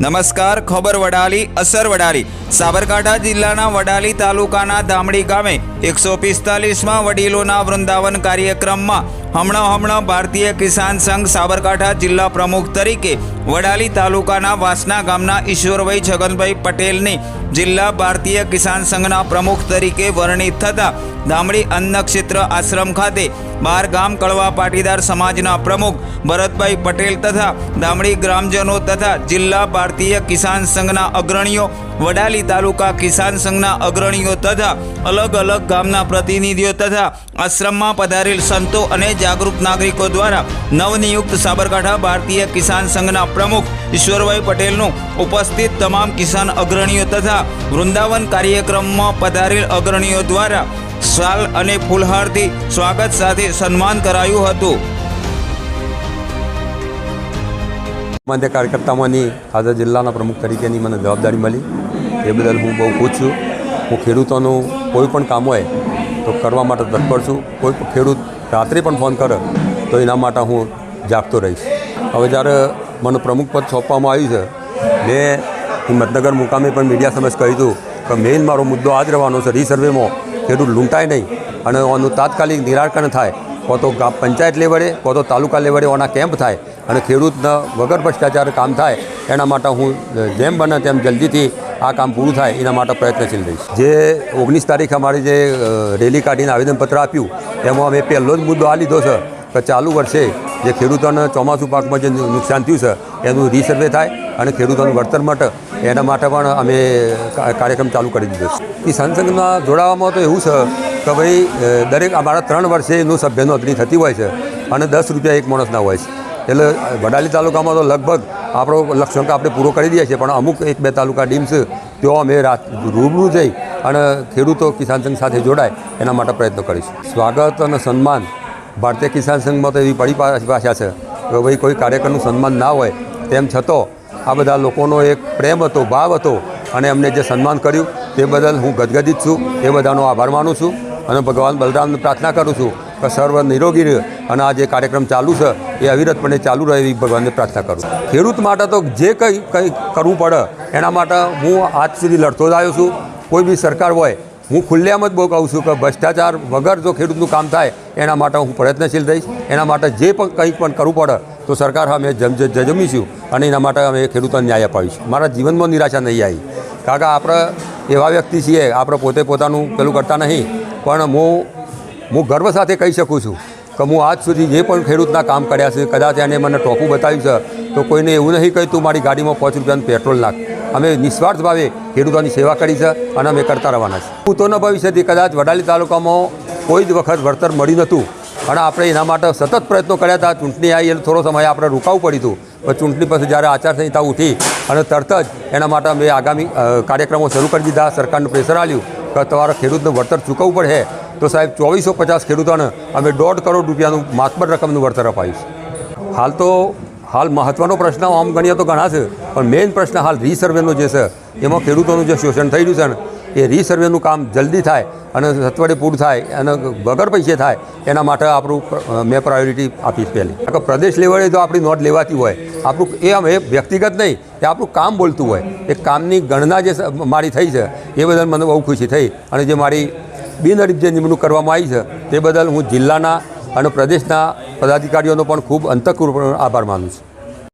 નમસ્કાર, ખબર વડાલી, અસર વડાલી. સાબરકાંઠા જિલ્લાના વડાલી તાલુકાના ધામડી ગામે એકસો પિસ્તાલીસમાં વડીલોના વૃંદાવન કાર્યક્રમમાં હમણાં હમણાં ભારતીય કિસાન સંઘ સાબરકાંઠા જિલ્લા પ્રમુખ તરીકે વડાલી તાલુકાના વાસના ગામના ઈશ્વરભાઈ છગનભાઈ પટેલની જિલ્લા ભારતીય કિસાન સંઘના પ્રમુખ તરીકે વર્ણિત થતા ધામડી અન્નક્ષેત્ર આશ્રમ ખાતે બાર ગામ કળવા પાટીદાર સમાજના પ્રમુખ ભરતભાઈ પટેલ તથા ધામડી ગ્રામજનો તથા જિલ્લા ભારતીય કિસાન સંઘના અગ્રણીઓ, વડાલી તાલુકા કિસાન સંઘના અગ્રણીઓ તથા અલગ અલગ ગામના પ્રતિનિધિઓ તથા આશ્રમમાં પધારેલ સંતો અને જાગૃત નાગરિકો દ્વારા નવનિયુક્ત સાબરકાંઠા ભારતીય કિસાન સંઘના પ્રમુખ ઈશ્વરભાઈ પટેલનું ઉપસ્થિત તમામ કિસાન અગ્રણીઓ તથા વૃંદાવન કાર્યક્રમમાં પધારેલ અગ્રણીઓ દ્વારા શાલ અને ફૂલહારથી સ્વાગત સાથે સન્માન કરાયું હતું. સામાન્ય કાર્યકર્તામાંની આજે જિલ્લાના પ્રમુખ તરીકેની મને જવાબદારી મળી. એ બદલ હું બહુ ખુશ છું. હું ખેડૂતોનું કોઈ પણ કામ હોય તો કરવા માટે તત્પર છું. કોઈ ખેડૂત રાત્રે પણ ફોન કરે, તો એના માટે હું જાગતો રહીશ. હવે જ્યારે મને પ્રમુખ પદ સોંપવામાં આવ્યું છે, મેં હિંમતનગર મુકામે પણ મીડિયા સમક્ષ કહ્યું હતું કે મેઇન મારો મુદ્દો આ જ રહેવાનો છે રીસર્વેમાં ખેડૂત લૂંટાય નહીં અને આનું તાત્કાલિક નિરાકરણ થાય. કો તો ગામ પંચાયત લેવડે કો તો તાલુકા લેવડે ઓના કેમ્પ થાય અને ખેડૂતના વગર ભ્રષ્ટાચાર કામ થાય, એના માટે હું જેમ બને તેમ જલ્દીથી આ કામ પૂરું થાય, એના માટે પ્રયત્નશીલ રહીશ. જે ઓગણીસ તારીખે અમારી જે રેલી કાઢીને આવેદનપત્ર આપ્યું એમાં અમે પહેલો જ મુદ્દો આ લીધો છે કે ચાલુ વર્ષે જે ખેડૂતોને ચોમાસું પાકમાં જે નુકસાન થયું છે, એનું રીસર્વે થાય અને ખેડૂતોનું વળતર માટે. એના માટે પણ અમે કાર્યક્રમ ચાલુ કરી દીધો છે. કિસાન સંઘમાં જોડાવામાં તો એવું છે કે ભાઈ દરેક અમારા ત્રણ વર્ષે એનું સભ્ય નોંધણી થતી હોય છે અને દસ રૂપિયા એક માણસના હોય છે. એટલે વડાલી તાલુકામાં તો લગભગ આપણો લક્ષ્યાંક આપણે પૂરો કરી દઈએ છીએ, પણ અમુક એક બે તાલુકા ડીમ છે તેઓ અમે રાત રૂબરૂ જઈ અને ખેડૂતો કિસાન સંઘ સાથે જોડાય એના માટે પ્રયત્નો કરીશું. સ્વાગત અને સન્માન ભારતીય કિસાન સંઘમાં તો એવી પડી ભાષા છે કે ભાઈ કોઈ કાર્યકરનું સન્માન ના હોય તેમ છતાં આ બધા લોકોનો એક પ્રેમ હતો, ભાવ હતો અને એમને જે સન્માન કર્યું તે બદલ હું ગદગદિત છું. એ બધાનો આભાર માનું છું અને ભગવાન બલરામને પ્રાર્થના કરું છું કે સર્વ નિરોગી રહે અને આ જે કાર્યક્રમ ચાલુ છે એ અવિરતપણે ચાલુ રહે એવી ભગવાનને પ્રાર્થના કરું ખેડૂત માટે તો જે કંઈ કંઈ કરવું પડે એના માટે હું આજ સુધી લડતો જ આવ્યો છું. કોઈ બી સરકાર હોય, હું ખુલ્લેઆમ જ બહુ કહું છું કે ભ્રષ્ટાચાર વગર જો ખેડૂતનું કામ થાય, એના માટે હું પ્રયત્નશીલ રહીશ. એના માટે જે પણ કંઈ પણ કરવું પડે, તો સરકાર અમે જમજ જજમીશું અને એના માટે અમે ખેડૂતોને ન્યાય અપાવીશું. મારા જીવનમાં નિરાશા નહીં આવી. કારણ કે આપણે એવા વ્યક્તિ છીએ, આપણે પોતે પોતાનું પેલું કરતા નહીં, પણ હું હું ગર્વ સાથે કહી શકું છું કે હું આજ સુધી જે પણ ખેડૂતના કામ કર્યા છે, કદાચ એને મને ટોપું બતાવ્યું છે, તો કોઈને એવું નહીં કહ્યું તું મારી ગાડીમાં પાંચ રૂપિયાનું પેટ્રોલ નાખ. અમે નિસ્વાર્થ ભાવે ખેડૂતોની સેવા કરી છે અને અમે કરતા રહેવાના છે ખેડૂતોના ભવિષ્યથી કદાચ વડાલી તાલુકામાં કોઈ જ વખત વળતર મળ્યું નહોતું. અને આપણે એના માટે સતત પ્રયત્નો કર્યા હતા. ચૂંટણી આવી એટલે થોડો સમય આપણે રોકાવું પડ્યું હતું. પણ ચૂંટણી પછી જ્યારે આચારસંહિતા ઉઠી અને તરત જ એના માટે અમે આગામી કાર્યક્રમો શરૂ કરી દીધા. સરકારનું પ્રેશર આવ્યું કે તમારા ખેડૂતનું વળતર ચૂકવવું પડે. તો સાહેબ, ચોવીસો પચાસ ખેડૂતોને અમે દોઢ કરોડ રૂપિયાનું માતબર રકમનું વળતર અપાયું હાલ તો હાલ મહત્ત્વનો પ્રશ્ન આમ ગણીએ તો ઘણા છે, પણ મેઇન પ્રશ્ન હાલ રીસર્વેનો જે છે, એમાં ખેડૂતોનું જે શોષણ થઈ રહ્યું છે ને, એ રીસર્વેનું કામ જલ્દી થાય અને સત્વડે પૂરું થાય અને વગર પૈસે થાય, એના માટે આપણું મેં પ્રાયોરિટી આપીશ પહેલી. પ્રદેશ લેવલે તો આપણી નોંધ લેવાતી હોય, આપણું એ એ વ્યક્તિગત નહીં, એ આપણું કામ બોલતું હોય. એ કામની ગણના જે મારી થઈ છે, એ બદલ મને બહુ ખુશી થઈ અને જે મારી બિનહરીફ જે નિમણૂક કરવામાં આવી છે, તે બદલ હું જિલ્લાના અને પ્રદેશના પદાધિકારીઓનો પણ ખૂબ અંતઃપૂર્વક આભાર માનું છું.